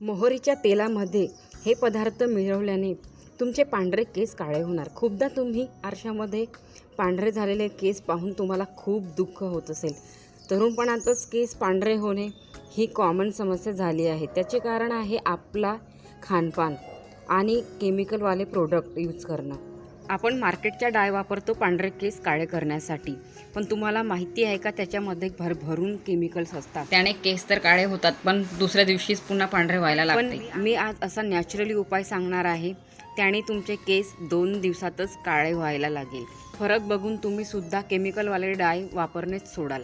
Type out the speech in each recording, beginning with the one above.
मोहरीच्या तेलामध्ये हे पदार्थ मिळवल्याने तुमचे पांढरे केस काळे होणार. खूपदा तुम्ही आरशामध्ये पांढरे झालेले केस पाहून तुम्हाला खूप दुःख होत असेल. तरुणपणातच केस पांढरे होणे ही कॉमन समस्या झाली आहे. त्याचे कारण आहे आपला खानपान आणि केमिकलवाले प्रोडक्ट यूज करणं. आपण मार्केटच्या डाय वापरतो पांढरे केस काळे करण्यासाठी. पण तुम्हाला माहिती आहे का त्याच्यामध्ये भरभरून केमिकल्स असतात. त्याने केस तर काळे होतात पण दुसऱ्या दिवशीच पुन्हा पांढरे व्हायला लागते. मी आज असा नॅचरली उपाय सांगणार आहे त्याने तुमचे केस दोन दिवसातच काळे व्हायला लागेल. फरक बघून तुम्ही सुद्धा केमिकलवाले डाय वापरणेच सोडाल.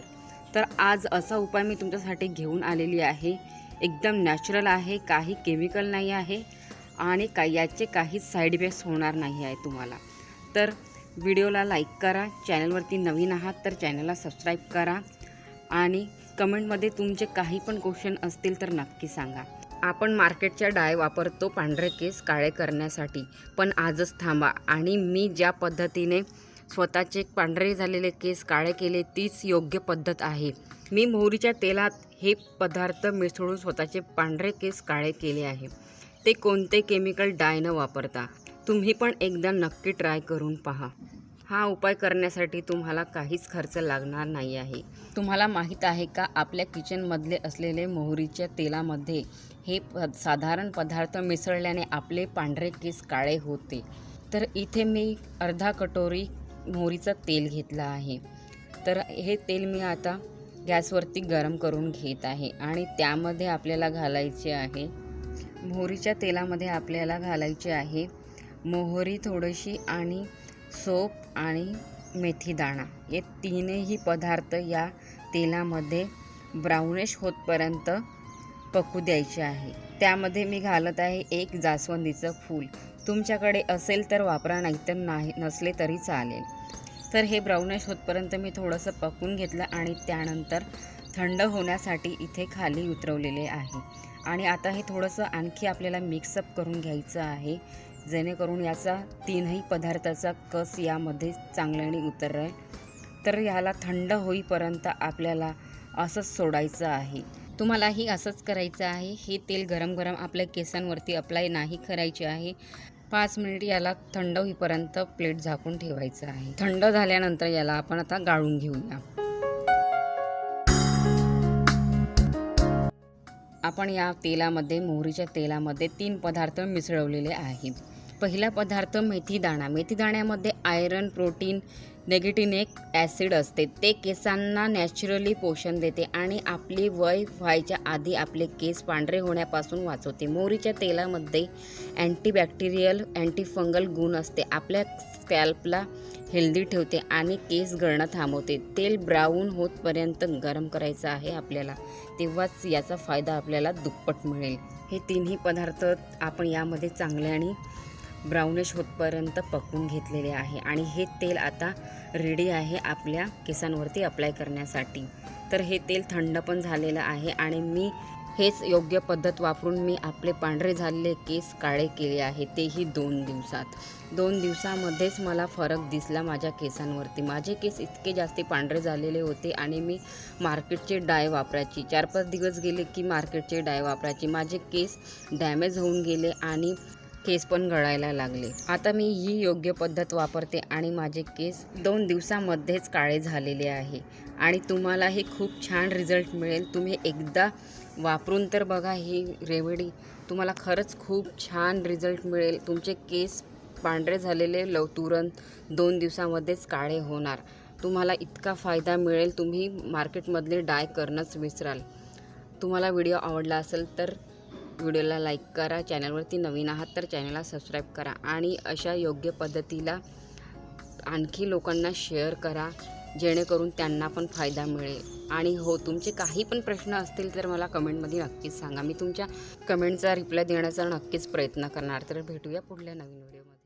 तर आज असा उपाय मी तुमच्यासाठी घेऊन आलेली आहे. एकदम नॅचरल आहे काही केमिकल नाही आहे आणि का याचे काहीच साईड इफेक्ट्स होणार नाही आहे तुम्हाला. तर व्हिडिओला लाईक करा चॅनलवरती नवीन आहात तर चॅनलला सबस्क्राईब करा आणि कमेंटमध्ये तुमचे काही पण क्वेश्चन असतील तर नक्की सांगा. आपण मार्केटच्या डाय वापरतो पांढरे केस काळे करण्यासाठी पण आजच थांबा आणि मी ज्या पद्धतीने स्वतःचे पांढरे झालेले केस काळे केले तीच योग्य पद्धत आहे. मी मोहरीच्या तेलात हे पदार्थ मिसळून स्वतःचे पांढरे केस काळे केले आहे. ते कोणते केमिकल डाय न वापरता? तुम्ही पण एकदा नक्की ट्राय करून पहा. हा उपाय करण्यासाठी तुम्हाला काहीच खर्च लागणार नाही आहे. तुम्हाला माहीत आहे का आपल्या किचनमधले असलेले मोहरीच्या तेलामध्ये हे प साधारण पदार्थ मिसळल्याने आपले पांढरे केस काळे होते. तर इथे मी अर्धा कटोरी मोहरीचं तेल घेतलं आहे. तर हे तेल मी आता गॅसवरती गरम करून घेत आहे आणि त्यामध्ये आपल्याला घालायचे आहे मोहरीच्या तेलामध्ये आपल्याला घालायचे आहे मोहरी थोडीशी आणि सोप आणि मेथीदाणा हे तीनही पदार्थ या तेलामध्ये ब्राउनिश होतपर्यंत पकू द्यायचे आहे. त्यामध्ये मी घालत आहे एक जास्वंदीचं फूल. तुमच्याकडे असेल तर वापरा नाही तर नाही नसले तरी चालेल. तर हे ब्राउनिश होतपर्यंत मी थोडंसं पकून घेतलं आणि त्यानंतर थंड होण्यासाठी इथे खाली उतरवलेले आहे. आणि आता हे थोडंसं आणखी आपल्याला मिक्सअप करून घ्यायचं आहे. जेणेकरून याचा तीनही पदार्थाचा कस यामध्ये चांगल्याने उतरेल तर याला थंड होईपर्यंत आपल्याला असंच सोडायचं आहे. तुम्हालाही असंच करायचं आहे. हे तेल गरम गरम आपल्या केसांवरती अप्लाय नाही करायचे आहे. पाच मिनिट याला थंड होईपर्यंत प्लेट झाकून ठेवायचं आहे. थंड झाल्यानंतर याला आपण आता गाळून घेऊया. आपण या तेलामध्ये मोहरीच्या तेलामध्ये तीन पदार्थ मिसळवलेले आहेत. पहिला पदार्थ मेथीदाणा. मेथीदाण्यामध्ये आयरन प्रोटीन नेगेटिनिक ॲसिड असते. ते केसांना नॅचरली पोषण देते आणि आपली वय व्हायच्या आधी आपले केस पांढरे होण्यापासून वाचवते. मोहरीच्या तेलामध्ये अँटीबॅक्टेरियल अँटीफंगल गुण असते. आपल्या स्कॅल्पला हेल्दी ठेवते आणि केस गळणं थांबवते. तेल ब्राऊन होतपर्यंत गरम करायचं आहे आपल्याला. तेव्हाच याचा फायदा आपल्याला दुप्पट मिळेल. हे तिन्ही पदार्थ आपण यामध्ये चांगल्याने ब्राउनिश होतपर्यंत पकवून घेतलेले आहे. आणि हे तेल आता रेडी आहे आपल्या केसांवरती अप्लाय करण्यासाठी. तर हे तेल थंड पण झालेलं आहे आणि मी हेच योग्य पद्धत वापरून मी आपले पांढरे झालेले केस काळे केले आहे. तेही दोन दिवसात. दोन दिवसामध्येच मला फरक दिसला माझ्या केसांवरती. माझे केस इतके जास्त पांढरे झालेले होते आणि मी मार्केटचे डाय वापरायची. चार पाच दिवस गेले की मार्केटचे डाय वापरायची. माझे केस डॅमेज होऊन गेले आणि केस पण गळायला लागले. आता मी ही योग्य पद्धत वापरते आणि माझे केस दोन दिवसामध्येच काळे झालेले आहे. आणि तुम्हालाही खूप छान रिझल्ट मिळेल. तुम्ही एकदा वापरून तर बघा ही रेमेडी तुम्हाला खरंच खूप छान रिझल्ट मिळेल. तुमचे केस पांढरे झालेले लव तुरंत दोन दिवसामध्येच काळे होणार. तुम्हाला इतका फायदा मिळेल. तुम्ही मार्केटमधले डाय करणंच विसराल. तुम्हाला व्हिडिओ आवडला असेल तर व्हिडिओला लाईक करा चॅनलवरती नवीन आहात तर चॅनलला सबस्क्राईब करा आणि अशा योग्य पद्धतीला आणखी लोकांना शेअर करा जेणेकरून त्यांना पण फायदा मिळेल. आणि हो तुमचे काही पण प्रश्न असतील तर मला कमेंटमध्ये नक्कीच सांगा. मी तुमच्या कमेंटचा रिप्लाय देण्याचा नक्कीच प्रयत्न करणार. तर भेटूया पुढल्या नवीन व्हिडिओमध्ये.